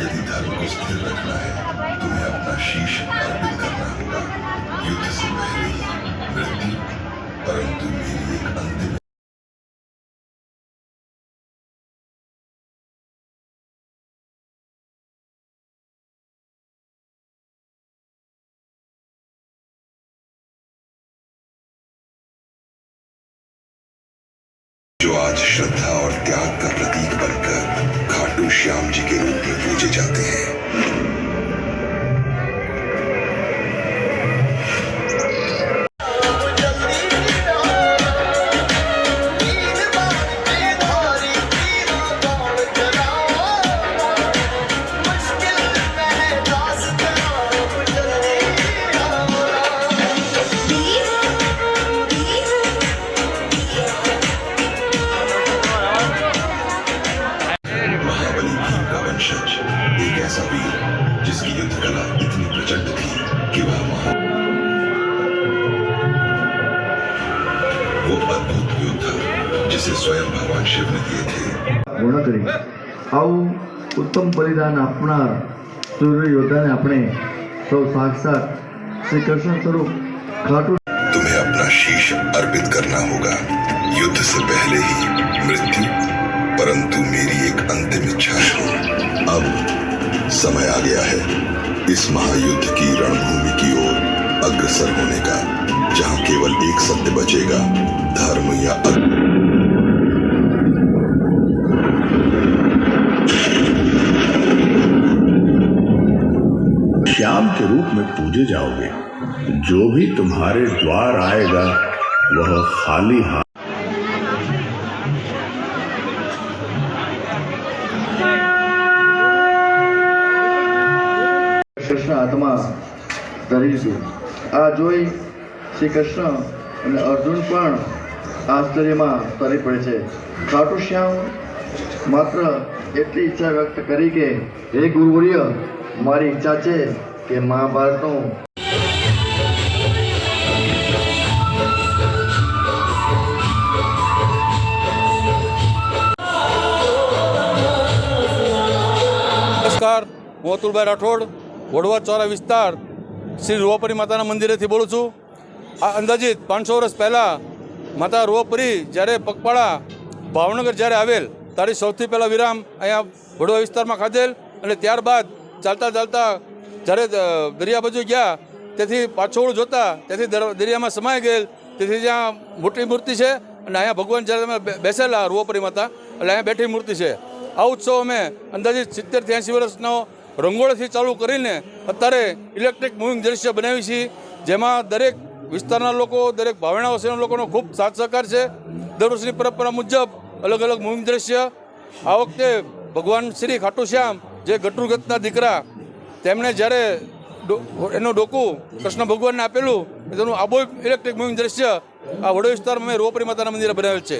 यदि धर्म को स्थिर रखना है, तुम्हें अपना शीश अर्पित करना होगा। युद्ध से पहले मृत्यु परंतु मेरी एक अंतिम जो आज श्रद्धा और त्याग का प्रतीक खाटू श्याम जी के रूप में पूजे जाते हैं वो अद्भुत योद्धा जिसे स्वयं भगवान शिव ने दिए थे પૂર્ણ કરી આવું ઉત્તમ બલિદાન આપનાર સૂર્ય યોદ્ધાને આપણે સૌ સાક્ષાત શ્રી કૃષ્ણ સ્વરૂપ ખાટુ तुम्हें अपना शीश अर्पित करना होगा युद्ध से पहले ही मृत्यु परंतु मेरी एक अंतिम इच्छा है अब समय आ गया है। इस महायुद्ध की रणभूमि की ओर अग्रसर होने का, जहाँ केवल एक सत्य बचेगा, धर्म या अधर्म श्याम के रूप में पूजे जाओगे। जो भी तुम्हारे द्वार आएगा, वह खाली हाथ કૃષ્ણ હાથમાં ધરીશું આ જોઈ શ્રી કૃષ્ણ અને અર્જુન પણ આશ્ચર્યમાં તરી પડે છે. ખાટુ શ્યામ માત્ર એટલી ઈચ્છા વ્યક્ત કરી કે, હે ગુરુવર્ય, મારી ઈચ્છા છે કે મહાભારતનું નમસ્કાર, હું અતુલભાઈ રાઠોડ વડવા ચોરા વિસ્તાર શ્રી રૂવાપરી માતાના મંદિરેથી બોલું છું. આ અંદાજિત પાંચસો વર્ષ પહેલાં માતા રૂવાપરી જ્યારે પગપાળા ભાવનગર જ્યારે આવેલ, ત્યારે સૌથી પહેલાં વિરામ અહીંયા વડવા વિસ્તારમાં ખાધેલ અને ત્યારબાદ ચાલતા ચાલતા જ્યારે દરિયા બાજુ ગયા, તેથી પાછોળ જોતા, તેથી દરિયામાં સમાઈ ગયેલ, તેથી ત્યાં મોટી મૂર્તિ છે અને અહીંયા ભગવાન જ્યારે તમે બેસેલા રૂવાપરી માતા, એટલે અહીંયા બેઠી મૂર્તિ છે. આ ઉત્સવ અમે અંદાજિત સિત્તેર ત્યાંસી વર્ષનો રંગોળીથી ચાલુ કરીને અત્યારે ઇલેક્ટ્રિક મૂવિંગ દ્રશ્ય બનાવી છીએ જેમાં દરેક વિસ્તારના લોકો, દરેક ભાવણા વસેના લોકોનો ખૂબ સાથ સહકાર છે. દર વર્ષની પરંપરા મુજબ અલગ અલગ મૂવિંગ દ્રશ્ય. આ વખતે ભગવાન શ્રી ખાટુ શ્યામ જે ગટરુગતના દીકરા, તેમણે જ્યારે એનું ડોકું કૃષ્ણ ભગવાનને આપેલું તેનું આબો ઇલેક્ટ્રિક મૂવિંગ દ્રશ્ય આ વડો વિસ્તારમાં મેં રોપરી માતાના મંદિરે બનાવેલ છે.